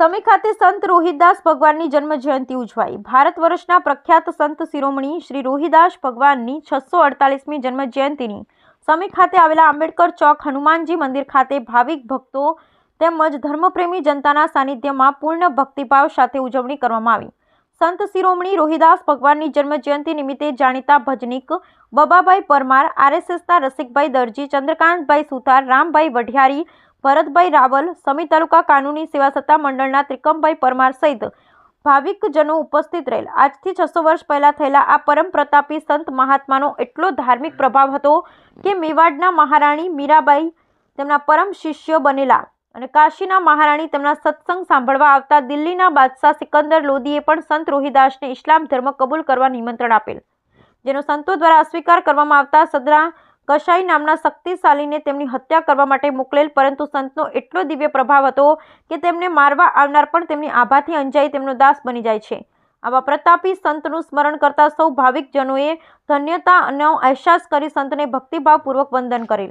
સમી ખાતે સંત રોહિદાસ ભગવાનની જન્મ જયંતિ ઉજવાઈ. ભારત વર્ષના પ્રખ્યાત સંત શિરોમણી શ્રી રોહિદાસ ભગવાનની છસો અડતાલીસમી જન્મ જયંતિની સમી ખાતે આવેલા આંબેડકર ચોક હનુમાનજી મંદિર ખાતે ભાવિક ભક્તો તેમજ ધર્મપ્રેમી જનતાના સાનિધ્યમાં પૂર્ણ ભક્તિભાવ સાથે ઉજવણી કરવામાં આવી. સંત શિરોમણી રોહિદાસ ભગવાનની જન્મ જયંતિ નિમિત્તે જાણીતા ભજનિક બબાભાઈ પરમાર, આરએસએસના રસિકભાઈ દરજી, ચંદ્રકાંતભાઈ સુથાર, રામભાઈ વઢિયારી ભરતભાઈ રાવલ, સમી તાલુકા કાનૂની સેવા સત્તા મંડળના ત્રિકમભાઈ પરમાર સહિત ભાવિકજનો ઉપસ્થિત રહેલ. આજથી છસો વર્ષ પહેલાં થયેલા આ પરમ પ્રતાપી સંત મહાત્માનો એટલો ધાર્મિક પ્રભાવ હતો કે મેવાડના મહારાણી મીરાબાઈ તેમના પરમ શિષ્ય બનેલા અને કાશીના મહારાણી તેમના સત્સંગ સાંભળવા આવતા દિલ્હીના બાદશાહ સિકંદર લોદીએ પણ સંત રોહિદાસને ઇસ્લામ ધર્મ કબૂલ કરવા નિમંત્રણ આપેલ. જેનો સંતો દ્વારા અસ્વીકાર કરવામાં આવતા સદરા કશાઈ નામના શક્તિશાલીને તેમની હત્યા કરવા માટે મોકલેલ, પરંતુ સંતનો એટલો દિવ્ય પ્રભાવ હતો કે તેમને મારવા આવનાર પણ તેમની આભાથી અંજાઈ તેમનો દાસ બની જાય છે. આવા પ્રતાપી સંતનું સ્મરણ કરતા સૌ ભાવિકજનોએ ધન્યતાનો અહેસાસ કરી સંતને ભક્તિભાવપૂર્વક વંદન કરેલ.